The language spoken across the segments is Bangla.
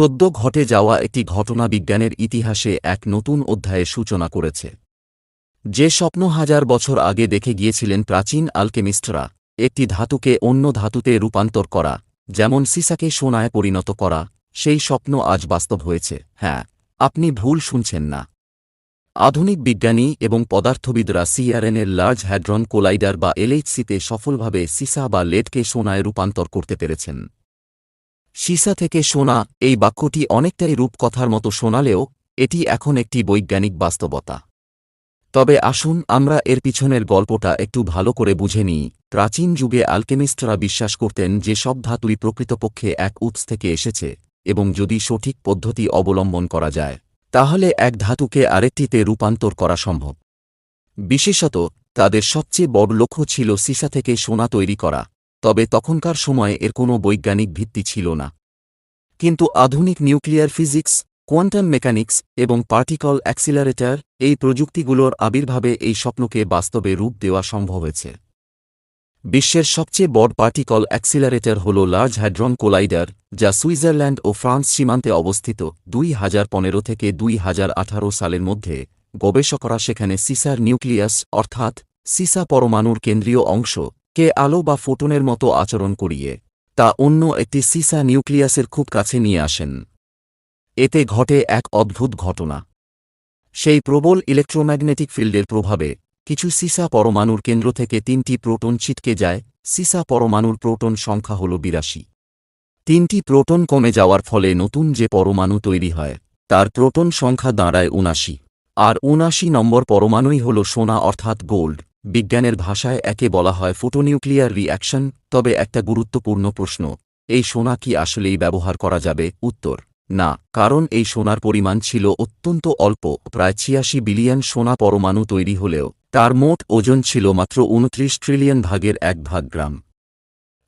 সদ্য ঘটে যাওয়া একটি ঘটনা বিজ্ঞানের ইতিহাসে এক নতুন অধ্যায়ে সূচনা করেছে। যে স্বপ্ন হাজার বছর আগে দেখে গিয়েছিলেন প্রাচীন আলকেমিস্টরা, একটি ধাতুকে অন্য ধাতুতে রূপান্তর করা, যেমন সিসাকে সোনায় পরিণত করা, সেই স্বপ্ন আজ বাস্তব হয়েছে। হ্যাঁ আপনি ভুল শুনছেন না। আধুনিক বিজ্ঞানী এবং পদার্থবিদরা সিআরএনের লার্জ হ্যাড্রন কোলাইডার বা এলএইচসিতে সফলভাবে সিসা বা লেডকে সোনায় রূপান্তর করতে পেরেছেন। সিসা থেকে সোনা, এই বাক্যটি অনেকটাই রূপকথার মতো শোনালেও, এটি এখন একটি বৈজ্ঞানিক বাস্তবতা। তবে আসুন আমরা এর পিছনের গল্পটা একটু ভালো করে বুঝে নিই। প্রাচীন যুগে আলকেমিস্টরা বিশ্বাস করতেন যে সব ধাতুই প্রকৃতপক্ষে এক উৎস থেকে এসেছে, এবং যদি সঠিক পদ্ধতি অবলম্বন করা যায়, তাহলে এক ধাতুকে আরেকটিতে রূপান্তর করা সম্ভব। বিশেষত, তাদের সবচেয়ে বড় লক্ষ্য ছিল সিসা থেকে সোনা তৈরি করা। তবে তখনকার সময়ে এর কোনো বৈজ্ঞানিক ভিত্তি ছিল না। কিন্তু আধুনিক নিউক্লিয়ার ফিজিক্স, কোয়ান্টাম মেকানিক্স এবং পার্টিকল অ্যাক্সিলারেটর এই প্রযুক্তিগুলোর আবির্ভাবে এই স্বপ্নকে বাস্তবে রূপ দেওয়া সম্ভব হয়েছে। বিশ্বের সবচেয়ে বড় পার্টিকল অ্যাক্সিলারেটর হল লার্জ হ্যাড্রন কোলাইডার, যা সুইজারল্যান্ড ও ফ্রান্স সীমান্তে অবস্থিত দুই হাজার পনেরো থেকে দুই হাজার আঠারো সালের মধ্যে, গবেষকরা সেখানে সিসার নিউক্লিয়াস অর্থাৎ সিসা পরমাণুর কেন্দ্রীয় অংশ কে আলো বা ফোটনের মতো আচরণ করিয়ে, তা অন্য একটি সিসা নিউক্লিয়াসের খুব কাছে নিয়ে আসেন। এতে ঘটে এক অদ্ভুত ঘটনা। সেই প্রবল ইলেকট্রোম্যাগনেটিক ফিল্ডের প্রভাবে কিছু সিসা পরমাণুর কেন্দ্র থেকে তিনটি প্রোটন ছিটকে যায়, সিসা পরমাণুর প্রোটন সংখ্যা হল বিরাশি। তিনটি প্রোটন কমে যাওয়ার ফলে নতুন যে পরমাণু তৈরি হয়, তার প্রোটন সংখ্যা দাঁড়ায় উনাশি। আর উনাশি নম্বর পরমাণুই হল সোনা অর্থাৎ গোল্ড। বিজ্ঞানের ভাষায় একে বলা হয় ফোটোনিউক্লিয়ার রিঅ্যাকশন তবে একটা গুরুত্বপূর্ণ প্রশ্ন, এই সোনা কি আসলেই ব্যবহার করা যাবে? উত্তর, না, কারণ এই সোনার পরিমাণ ছিল অত্যন্ত অল্প, প্রায় ছিয়াশি বিলিয়ন সোনা পরমাণু তৈরি হলেও, তার মোট ওজন ছিল মাত্র উনত্রিশ ট্রিলিয়ন ভাগের এক ভাগ গ্রাম।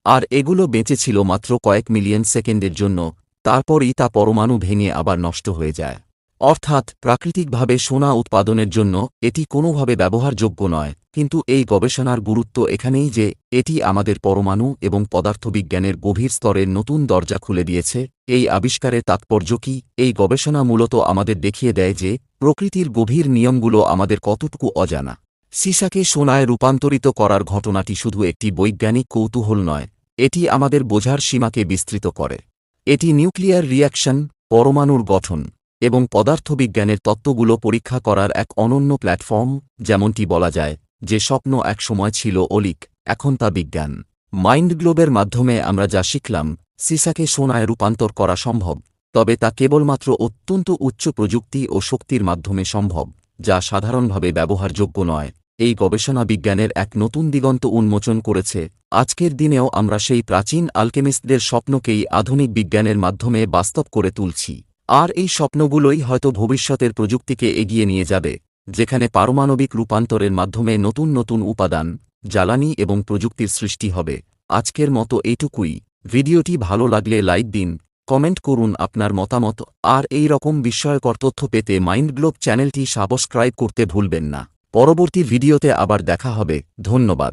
আর এগুলো বেঁচে ছিল মাত্র কয়েক মিলিয়ন সেকেন্ডের জন্য, তারপরই তা পরমাণু ভেঙে আবার নষ্ট হয়ে যায়। অর্থাৎ, প্রাকৃতিকভাবে সোনা উৎপাদনের জন্য, এটি কোনোভাবে ব্যবহারযোগ্য নয়, কিন্তু এই গবেষণার গুরুত্ব এখানেই যে, এটি আমাদের পরমাণু এবং পদার্থবিজ্ঞানের গভীর স্তরের নতুন দরজা খুলে দিয়েছে, এই আবিষ্কারের তাৎপর্য কি? এই গবেষণা মূলত আমাদের দেখিয়ে দেয় যে, প্রকৃতির গভীর নিয়মগুলো আমাদের কতটুকু অজানা। সিসাকে সোনায় রূপান্তরিত করার ঘটনাটি শুধু একটি বৈজ্ঞানিক কৌতূহল নয়, এটি আমাদের বোঝার সীমাকে বিস্তৃত করে। এটি নিউক্লিয়ার রিয়াকশন, পরমাণুর গঠন। এবং পদার্থবিজ্ঞানের তত্ত্বগুলো পরীক্ষা করার এক অনন্য প্ল্যাটফর্ম, যেমনটি বলা যায়, যে স্বপ্ন একসময় ছিল অলিক, এখন তা বিজ্ঞান। মাইন্ড গ্লোবের মাধ্যমে আমরা যা শিখলাম, সিসাকে সোনায় রূপান্তর করা সম্ভব, তবে তা কেবলমাত্র অত্যন্ত উচ্চ প্রযুক্তি ও শক্তির মাধ্যমে সম্ভব, যা সাধারণভাবে ব্যবহারযোগ্য নয়। এই গবেষণা বিজ্ঞানের এক নতুন দিগন্ত উন্মোচন করেছে। আজকের দিনেও আমরা সেই প্রাচীন আলকেমিস্টদের স্বপ্নকেই আধুনিক বিজ্ঞানের মাধ্যমে বাস্তব করে তুলছি। আর এই স্বপ্নগুলোই হয়তো ভবিষ্যতের প্রযুক্তিকে এগিয়ে নিয়ে যাবে, যেখানে পারমাণবিক রূপান্তরের মাধ্যমে নতুন নতুন উপাদান, জ্বালানি এবং প্রযুক্তির সৃষ্টি হবে। আজকের মতো এইটুকুই। ভিডিওটি ভালো লাগলে লাইক দিন, কমেন্ট করুন আপনার মতামত, আর এই রকম বিস্ময়কর তথ্য পেতে মাইন্ড গ্লোব চ্যানেলটি সাবস্ক্রাইব করতে ভুলবেন না। পরবর্তী ভিডিওতে আবার দেখা হবে। ধন্যবাদ।